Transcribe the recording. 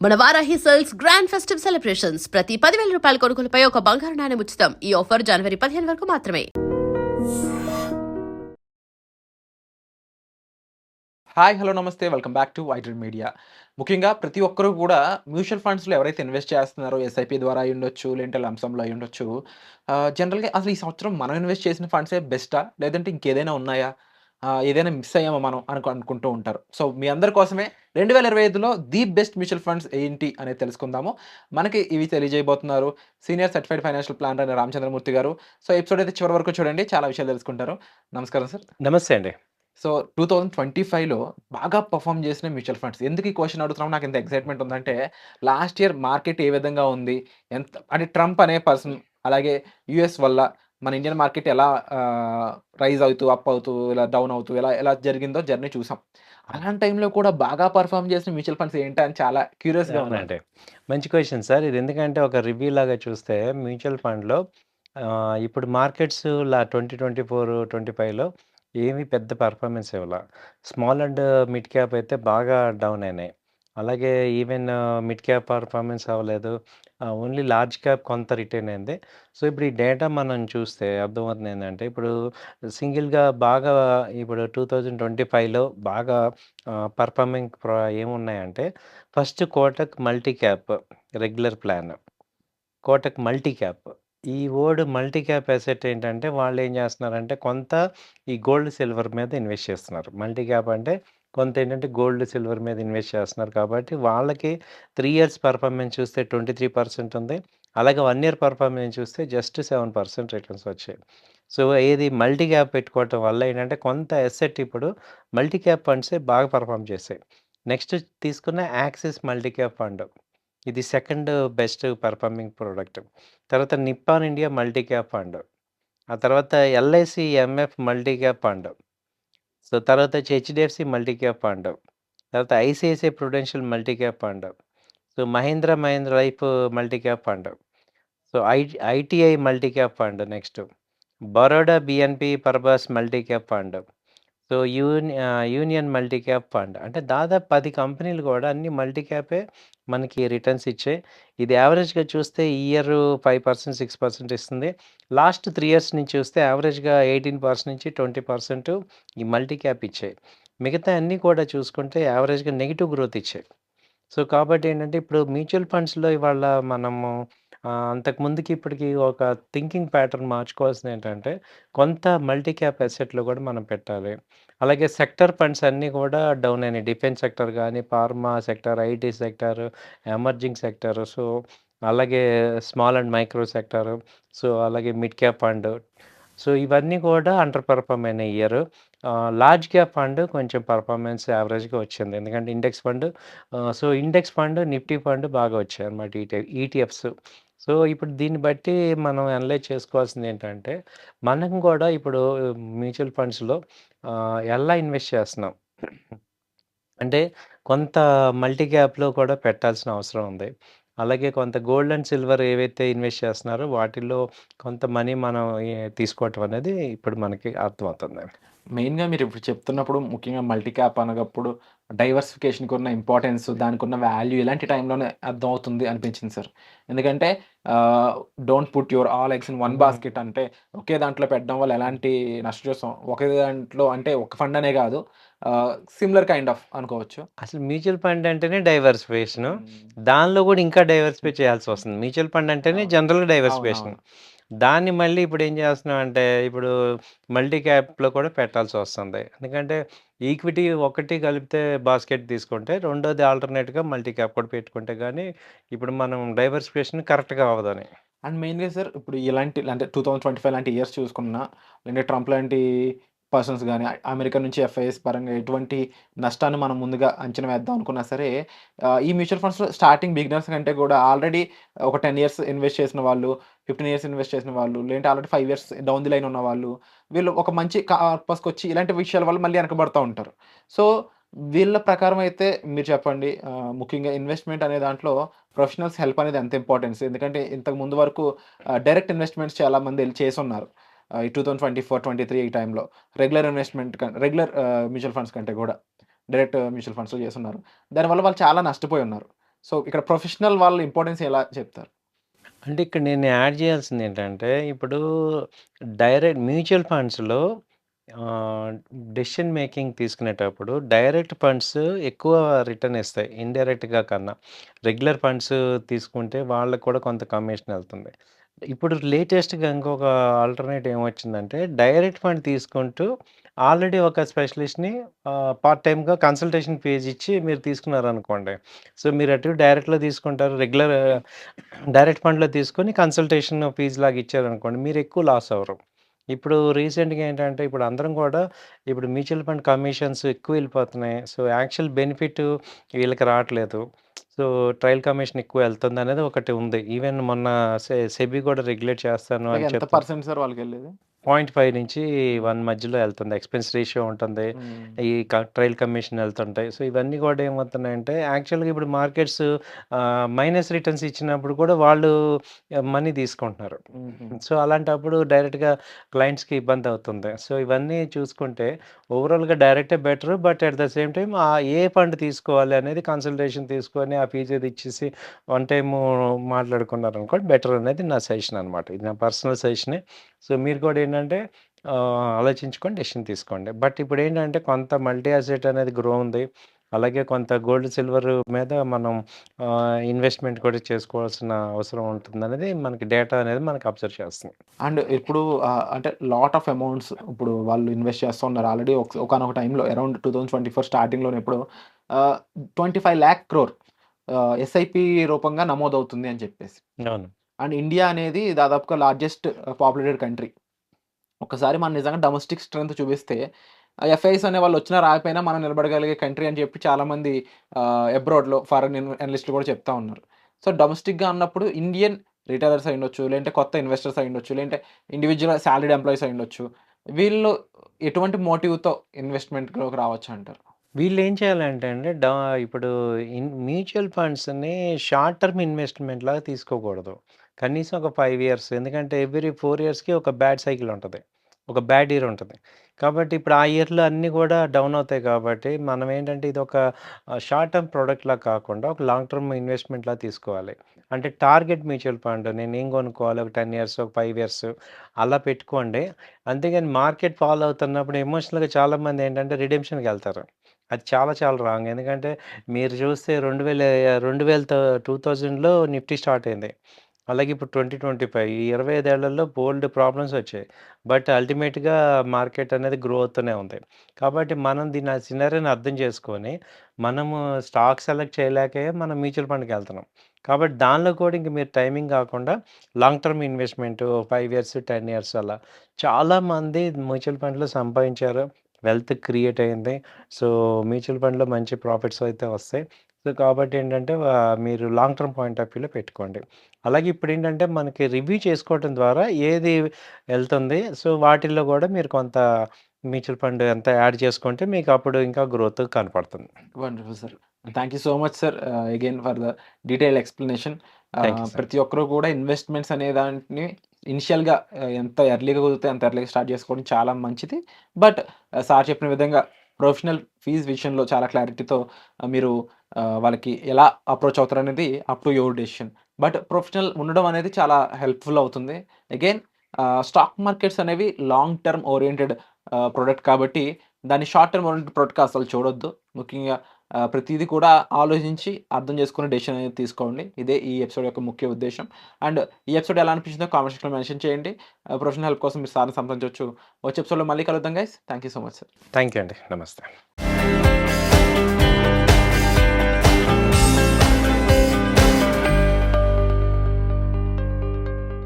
మన Varahi cells grand festive celebrations. ప్రతి పదివేల రూపాయల కొనుగోలుపై ఒక బంగారు నాణ్యం ఉచితం. ఈ ఆఫర్ జనవరి పదిహేను వరకు మాత్రమే. హాయ్ హలో నమస్తే. Welcome back to wide read media. ముఖ్యంగా ప్రతి ఒక్కరూ కూడా మ్యూచువల్ ఫండ్స్లో ఎవరైతే ఇన్వెస్ట్ చేస్తున్నారో ఎస్ఐపి ద్వారా అయి ఉండొచ్చు లేదంటే లంసంలో అయి ఉండొచ్చు జనరల్గా అసలు ఈ సంవత్సరం మనం ఇన్వెస్ట్ చేసిన ఫండ్సే బెస్టా? లేదంటే ఇంకేదైనా ఉన్నాయా? ఏదైనా మిస్ అయ్యామా మనం అనుకు అనుకుంటూ ఉంటారు. సో మీ అందరి కోసమే రెండు వేల ఇరవై ఐదులో ది బెస్ట్ మ్యూచువల్ ఫండ్స్ ఏంటి అనేది తెలుసుకుందాము. మనకి ఇవి తెలియజేయబోతున్నారు సీనియర్ సర్టిఫైడ్ ఫైనాన్షియల్ ప్లానర్ అయిన రామచంద్రమూర్తి గారు. సో ఎపిసోడ్ అయితే చివరి వరకు చూడండి చాలా విషయాలు తెలుసుకుంటారు. నమస్కారం సార్. నమస్తే అండి. సో టూ థౌజండ్ ట్వంటీ ఫైవ్లో బాగా పర్ఫామ్ చేసిన మ్యూచువల్ ఫండ్స్. ఎందుకు ఈ క్వశ్చన్ అడుగుతున్నాం? నాకు ఇంత ఎక్సైట్మెంట్ ఉందంటే లాస్ట్ ఇయర్ మార్కెట్ ఏ విధంగా ఉంది? ఎంత అంటే ట్రంప్ అనే పర్సన్ అలాగే యుఎస్ వల్ల మన ఇండియన్ మార్కెట్ ఎలా రైజ్ అవుతూ అప్ అవుతూ ఇలా డౌన్ అవుతూ ఎలా ఎలా జరిగిందో జర్నీ చూసాం. అలాంటి టైంలో కూడా బాగా పర్ఫామ్ చేసిన మ్యూచువల్ ఫండ్స్ ఏంటి అని చాలా క్యూరియస్గా ఉన్నాను. మంచి క్వశ్చన్ సార్ ఇది ఎందుకంటే ఒక రివ్యూ లాగా చూస్తే మ్యూచువల్ ఫండ్లో ఇప్పుడు మార్కెట్స్ లా ట్వంటీ ట్వంటీ ఫోర్ ట్వంటీ ఫైవ్లో ఏమీ పెద్ద పర్ఫార్మెన్స్ ఇవ్వాల. స్మాల్ అండ్ మిడ్ క్యాప్ అయితే బాగా డౌన్ అయినాయి. అలాగే ఈవెన్ మిడ్ క్యాప్ పర్ఫార్మెన్స్ అవ్వలేదు. ఓన్లీ లార్జ్ క్యాప్ కొంత రిటైన్ అయింది. సో ఇప్పుడు ఈ డేటా మనం చూస్తే అర్థమవుతుంది ఏంటంటే ఇప్పుడు సింగిల్గా బాగా ఇప్పుడు టూ థౌజండ్ ట్వంటీ ఫైవ్లో బాగా performing ఏమున్నాయంటే first Kotak multi cap regular plan. Kotak multi cap. ఈ వర్డ్ మల్టీ క్యాప్ అసెట్ ఏంటంటే వాళ్ళు ఏం చేస్తున్నారంటే కొంత ఈ గోల్డ్ సిల్వర్ మీద ఇన్వెస్ట్ చేస్తున్నారు. మల్టీ క్యాప్ అంటే కొంత ఏంటంటే గోల్డ్ సిల్వర్ మీద ఇన్వెస్ట్ చేస్తున్నారు కాబట్టి వాళ్ళకి త్రీ ఇయర్స్ పర్ఫార్మెన్స్ చూస్తే ట్వంటీ త్రీ పర్సెంట్ ఉంది. అలాగే వన్ ఇయర్ పర్ఫార్మెన్స్ చూస్తే జస్ట్ సెవెన్ పర్సెంట్ రిటర్న్స్ వచ్చాయి. సో ఏది మల్టీ క్యాప్ పెట్టుకోవటం వల్ల ఏంటంటే కొంత ఎసెట్ ఇప్పుడు మల్టీ క్యాప్ ఫండ్సే బాగా పర్ఫామ్ చేసాయి నెక్స్ట్ తీసుకున్న యాక్సిస్ మల్టీ క్యాప్ ఫండ్. ఇది సెకండ్ బెస్ట్ పర్ఫార్మింగ్ ప్రోడక్ట్. తర్వాత Nippon India multi cap fund. ఆ తర్వాత LIC MF multi cap fund. So తర్వాత వచ్చి హెచ్డిఎఫ్సి మల్టీ క్యాప్ ఫండ్ తర్వాత ICICI Prudential multi cap fund so Mahindra Mahindra life multi cap fund so I ITI multi cap fund next. Baroda BNP Paribas multi cap fund so uni union multi cap fund. అంటే దాదాపు పది కంపెనీలు కూడా అన్ని multi క్యాపే మనకి returns ఇచ్చాయి. ఇది యావరేజ్గా చూస్తే ఈ year five percent six percent ఇస్తుంది. లాస్ట్ త్రీ ఇయర్స్ నుంచి చూస్తే యావరేజ్గా ఎయిటీన్ పర్సెంట్ నుంచి ట్వంటీ పర్సెంట్ ఈ మల్టీ క్యాప్ ఇచ్చాయి. మిగతా అన్నీ కూడా చూసుకుంటే యావరేజ్గా నెగిటివ్ గ్రోత్ ఇచ్చాయి. సో కాబట్టి ఏంటంటే ఇప్పుడు మ్యూచువల్ ఫండ్స్లో ఇవాళ మనము అంతకు ముందుకి ఇప్పటికి ఒక థింకింగ్ ప్యాటర్న్ మార్చుకోవాల్సింది ఏంటంటే కొంత మల్టీ క్యాప్ అసెట్లో కూడా మనం పెట్టాలి. అలాగే సెక్టర్ ఫండ్స్ అన్నీ కూడా డౌన్ అయినాయి. డిఫెన్స్ సెక్టర్ కానీ pharma sector IT sector emerging sector so అలాగే small and micro sector so అలాగే మిడ్ క్యాప్ ఫండ్. సో ఇవన్నీ కూడా అండర్ పర్ఫామ్ అయిన ఇయర్. లార్జ్ క్యాప్ ఫండ్ కొంచెం పర్ఫార్మెన్స్ యావరేజ్గా వచ్చింది. ఎందుకంటే index fund so index fund Nifty fund బాగా వచ్చాయి అన్నమాట ఈటీ ఈటీఎఫ్స్ సో ఇప్పుడు దీన్ని బట్టి మనం అనలైజ్ చేసుకోవాల్సింది ఏంటంటే మనం కూడా ఇప్పుడు మ్యూచువల్ ఫండ్స్లో ఎలా ఇన్వెస్ట్ చేస్తున్నాం? అంటే కొంత మల్టీ క్యాప్లో కూడా పెట్టాల్సిన అవసరం ఉంది. అలాగే కొంత గోల్డ్ అండ్ సిల్వర్ ఏవైతే ఇన్వెస్ట్ చేస్తున్నారో వాటిల్లో కొంత మనీ మనం తీసుకోవటం అనేది ఇప్పుడు మనకి అర్థమవుతుంది మెయిన్గా మీరు ఇప్పుడు చెప్తున్నప్పుడు ముఖ్యంగా మల్టీ క్యాప్ అనగప్పుడు డైవర్సిఫికేషన్కి ఉన్న ఇంపార్టెన్స్ దానికి ఉన్న వాల్యూ ఇలాంటి టైంలోనే అర్థం అవుతుంది అనిపించింది సార్. ఎందుకంటే don't put your all eggs in one. Basket అంటే ఒకే దాంట్లో పెట్టడం వల్ల ఎలాంటి నష్టం చూస్తాం ఒకే దాంట్లో అంటే ఒక ఫండ్ అనే కాదు. సిమిలర్ కైండ్ ఆఫ్ అనుకోవచ్చు. అసలు మ్యూచువల్ ఫండ్ అంటేనే డైవర్సిఫికేషన్ దానిలో కూడా ఇంకా డైవర్సిఫై చేయాల్సి వస్తుంది. మ్యూచువల్ ఫండ్ అంటేనే. జనరల్గా డైవర్సిఫికేషన్. దాన్ని మళ్ళీ ఇప్పుడు ఏం చేస్తున్నాం అంటే ఇప్పుడు మల్టీ క్యాప్లో కూడా పెట్టాల్సి వస్తుంది. ఎందుకంటే ఈక్విటీ ఒకటి కలిపితే బాస్కెట్ తీసుకుంటే రెండోది ఆల్టర్నేట్గా మల్టీ క్యాప్ కూడా పెట్టుకుంటే కానీ ఇప్పుడు మనం డైవర్సిఫికేషన్ కరెక్ట్గా అవ్వదని. అండ్ మెయిన్గా సార్ ఇప్పుడు ఇలాంటి అంటే టూ థౌజండ్ ట్వంటీ ఫైవ్ లాంటి ఇయర్స్ చూసుకున్నా లేదంటే ట్రంప్ లాంటి పర్సన్స్ కానీ అమెరికా నుంచి ఎఫ్ఐఎస్ పరంగా ఎటువంటి నష్టాన్ని మనం ముందుగా అంచనా వేద్దాం అనుకున్నా సరే ఈ మ్యూచువల్ ఫండ్స్లో స్టార్టింగ్ బిగినర్స్ కంటే కూడా ఆల్రెడీ ఒక టెన్ ఇయర్స్ ఇన్వెస్ట్ చేసిన వాళ్ళు ఫిఫ్టీన్ ఇయర్స్ ఇన్వెస్ట్ చేసిన వాళ్ళు లేదంటే already five years down the line ఉన్న వాళ్ళు వీళ్ళు ఒక మంచి పర్పస్కి వచ్చి ఇలాంటి విషయాల వల్ల మళ్ళీ వెనకబడుతూ ఉంటారు. సో వీళ్ళ ప్రకారం అయితే మీరు చెప్పండి ముఖ్యంగా ఇన్వెస్ట్మెంట్ అనే దాంట్లో ప్రొఫెషనల్స్ హెల్ప్ అనేది ఎంత ఇంపార్టెన్స్? ఎందుకంటే ఇంతకు ముందు వరకు డైరెక్ట్ ఇన్వెస్ట్మెంట్స్ చాలామంది వెళ్ళి చేసి ఉన్నారు. ఈ two thousand twenty four twenty three ఈ టైంలో regular investment regular mutual funds కంటే కూడా డైరెక్ట్ మ్యూచువల్ ఫండ్స్లో చేస్తున్నారు దానివల్ల వాళ్ళు చాలా నష్టపోయి ఉన్నారు సో ఇక్కడ ప్రొఫెషనల్ వాళ్ళ ఇంపార్టెన్స్ ఎలా చెప్తారు? అంటే ఇక్కడ నేను యాడ్ చేయాల్సింది ఏంటంటే, ఇప్పుడు డైరెక్ట్ మ్యూచువల్ ఫండ్స్‌లో డెసిషన్ మేకింగ్ తీసుకునేటప్పుడు డైరెక్ట్ ఫండ్స్ ఎక్కువ రిటర్న్ ఇస్తాయి. ఇండైరెక్ట్‌గా కన్నా. రెగ్యులర్ ఫండ్స్ తీసుకుంటే వాళ్ళకి కూడా కొంత కమిషన్ వెళ్తుంది ఇప్పుడు లేటెస్ట్‌గా ఇంకొక ఆల్టర్‌నేట్ ఏమొచ్చిందంటే, డైరెక్ట్ ఫండ్ తీసుకుంటూ ఆల్రెడీ ఒక స్పెషలిస్ట్‌ని ఆహ్, పార్ట్ టైమ్‌గా కన్సల్టేషన్ ఫీజ్ ఇచ్చి మీరు తీసుకున్నారనుకోండి. సో, మీరు అటు డైరెక్ట్‌లో తీసుకుంటారు. రెగ్యులర్ డైరెక్ట్ ఫండ్‌లో తీసుకొని కన్సల్టేషన్ ఫీజ్‌లాగా ఇచ్చారనుకోండి. మీరు ఎక్కువ లాస్ అవ్వరు. ఇప్పుడు రీసెంట్‌గా ఏంటంటే, ఇప్పుడు అందరం కూడా ఇప్పుడు మ్యూచువల్ ఫండ్ కమిషన్స్ ఎక్కువ వెళ్ళిపోతున్నాయి. సో, యాక్చువల్ బెనిఫిట్ వీళ్ళకి రావట్లేదు. సో, ట్రయల్ కమిషన్ ఎక్కువ వెళ్తుందనేది ఒకటి ఉంది. ఈవెన్ మొన్న సెబీ కూడా రెగ్యులేట్ చేస్తాను అని ఎంత చెప్తుంది. Percent sir వాళ్ళకెళ్ళేది? 0.5 నుంచి 1 మధ్యలో ఎళ్తుంది. ఎక్స్‌పెన్స్ రేషియో ఉంటుంది. ఈ క ట్రయల్ కమిషన్ ఎళ్తుంటాయి. సో, ఇవన్నీ కూడా ఏమవుతున్నాయంటే, యాక్చువల్‌గా ఇప్పుడు మార్కెట్స్ మైనస్ రిటర్న్స్ ఇచ్చినప్పుడు కూడా వాళ్ళు మనీ తీసుకుంటున్నారు. సో, అలాంటప్పుడు డైరెక్ట్‌గా క్లయింట్స్‌కి ఇబ్బంది అవుతుంది. సో, ఇవన్నీ చూసుకుంటే ఓవరాల్‌గా డైరెక్టే better. But at the same time ah, a fund తీసుకోవాలి అనేది కన్సల్టేషన్ తీసుకొని ఆ ఫీజ్ అది ఇచ్చేసి వన్ టైము మాట్లాడుకున్నారనుకోండి బెటర్ అనేది నా సజెషన్ అనమాట. ఇది నా పర్సనల్ సజెషనే. సో, మీరు కూడా ఏంటంటే ఆహ్, ఆలోచించుకొని డెసిషన్ తీసుకోండి. బట్ ఇప్పుడేంటంటే కొంత మల్టీ అసెట్ అనేది గ్రో ఉంది. అలాగే కొంత గోల్డ్, సిల్వర్ మీద మనం ఇన్వెస్ట్‌మెంట్ కూడా చేసుకోవాల్సిన అవసరం ఉంటుందనేది మనకి డేటా అనేది మనకు అబ్జర్వ్ చేస్తుంది. అండ్ ఇప్పుడు అంటే లాట్ ఆఫ్ అమౌంట్స్ ఇప్పుడు వాళ్ళు ఇన్వెస్ట్ చేస్తూ ఉన్నారు. ఆల్రెడీ ఒక్ ఒకానొక టైంలో అరౌండ్ 2024 స్టార్టింగ్‌లోనే ఎప్పుడో ఆహ్, 25,00,000 క్రోర్ ఆహ్, ఎస్ఐపి రూపంగా నమోదవుతుంది అని చెప్పేసి. అవును. అండ్ ఇండియా అనేది దాదాపుగా లార్జెస్ట్ పాపులేటెడ్ కంట్రీ. ఒక్కసారి మనం నిజంగా డొమెస్టిక్ స్ట్రెంత్ చూపిస్తే ఎఫ్ఐఎస్ అనే వాళ్ళు వచ్చినా రాకపోయినా మనం నిలబడగలిగే కంట్రీ అని చెప్పి చాలామంది అబ్రాడ్‌లో ఫారెన్ అనలిస్టులు కూడా చెప్తా ఉన్నారు. సో, డొమెస్టిక్‌గా అన్నప్పుడు ఇండియన్ రిటైలర్స్ అయ్యుండొచ్చు, లేదంటే కొత్త ఇన్వెస్టర్స్ అయ్యుండొచ్చు, లేదంటే ఇండివిజువల్ శాలరీడ్ ఎంప్లాయీస్ అయ్యుండొచ్చు. వీళ్ళు ఎటువంటి మోటివ్‌తో ఇన్వెస్ట్‌మెంట్‌లోకి రావచ్చంటారు? వీళ్ళేం చేయాలంటే అండి డా ఇప్పుడు ఇన్ మ్యూచువల్ ఫండ్స్‌ని షార్ట్ టర్మ్ ఇన్వెస్ట్‌మెంట్ లాగా తీసుకోకూడదు. కనీసం ఒక 5 ఇయర్స్ ఎందుకంటే ఎవ్రీ 4 ఇయర్స్‌కి ఒక బ్యాడ్ సైకిల్ ఉంటది. ఒక బ్యాడ్ ఇయర్ ఉంటది. కాబట్టి ఇప్పుడు ఆ ఇయర్‌లో అన్నీ కూడా డౌన్ అవుతాయి కాబట్టి మనం ఏంటంటే ఇదొక ఆహ్, షార్ట్ టర్మ్ ప్రొడక్ట్‌లా కాకుండా ఒక లాంగ్ టర్మ్ ఇన్వెస్ట్‌మెంట్‌లా తీసుకోవాలి. అంటే టార్గెట్ మ్యూచువల్ ఫండ్ నేనేం కొనుక్కోవాలి ఒక 10 ఇయర్స్, ఒక 5 ఇయర్స్ అలా పెట్టుకోండి. అంతేగాని మార్కెట్ ఫాల్ అవుతున్నప్పుడు ఎమోషనల్‌గా చాలామంది ఏంటంటే రిడెంప్షన్‌కెళ్తారు. అది చాలా చాలా రాంగ్. ఎందుకంటే మీరు చూస్తే రెండు వేల రెండు వేల టూ థౌజండ్లో నిఫ్టీ స్టార్ట్ అయింది. అలాగే ఇప్పుడు 2025 ఈ 25 ఏళ్ళలో బోల్డ్ ప్రాబ్లమ్స్ వచ్చాయి. బట్ అల్టిమేట్‌గా మార్కెట్ అనేది గ్రో అవుతూనే ఉంది. కాబట్టి మనం దీని ఆ అర్థం చేసుకొని మనము స్టాక్ సెలెక్ట్ చేయలేకే మనం మ్యూచువల్ ఫండ్కి వెళ్తున్నాం కాబట్టి దానిలో కూడా ఇంక మీరు టైమింగ్ కాకుండా long term investment five years, 10 years అలా చాలామంది మ్యూచువల్ ఫండ్‌లో సంపాదించారు. వెల్త్ క్రియేట్ అయింది. సో, మ్యూచువల్ ఫండ్‌లో మంచి ప్రాఫిట్స్ అయితే వస్తాయి. సో, కాబట్టి ఏంటంటే మీరు లాంగ్ టర్మ్ పాయింట్ ఆఫ్ వ్యూలో పెట్టుకోండి. అలాగే ఇప్పుడు ఏంటంటే మనకి రివ్యూ చేసుకోవటం ద్వారా ఏది వెళ్తుంది సో, వాటిల్లో కూడా మీరు కొంత మ్యూచువల్ ఫండ్ ఎంత యాడ్ చేసుకుంటే మీకు అప్పుడు ఇంకా గ్రోత్ కనపడుతుంది. Wonderful sir. Thank you so much sir again for the detail explanation. ప్రతి ఒక్కరు కూడా ఇన్వెస్ట్‌మెంట్స్ అనే దాంటిని ఇనిషియల్‌గా ఎంత ఎర్లీగా కుదిరితే అంత ఎర్లీగా స్టార్ట్ చేసుకోవడం చాలా మంచిది. బట్ సార్ చెప్పిన విధంగా ప్రొఫెషనల్ ఫీజ్ విషయంలో చాలా క్లారిటీతో మీరు వాళ్ళకి ఎలా approach అవుతారనేది up to your decision. But professional ఉండడం అనేది చాలా హెల్ప్‌ఫుల్ అవుతుంది. అగైన్ స్టాక్ మార్కెట్స్ అనేవి లాంగ్ టర్మ్ ఓరియెంటెడ్ ప్రొడక్ట్ కాబట్టి దాన్ని షార్ట్ టర్మ్ ఓరియెంటెడ్ ప్రొడక్ట్‌గా అస్సలు చూడొద్దు. ముఖ్యంగా ప్రతిదీ కూడా ఆలోచించి అర్థం చేసుకుని డెసిషన్ అనేది తీసుకోండి. ఇదే ఈ ఎపిసోడ్ యొక్క ముఖ్య ఉద్దేశం అండ్ ఈ ఎపిసోడ్ ఎలా అనిపించిందో కామెంట్ సెక్షన్‌లో మెన్షన్ చేయండి. ప్రొఫెషనల్ హెల్ప్ కోసం మీరు సార్‌ని సంప్రదించవచ్చు వచ్చే ఎపిసోడ్‌లో మళ్ళీ కలుద్దాం guys. Thank you so much sir. Thank you అండి. నమస్తే.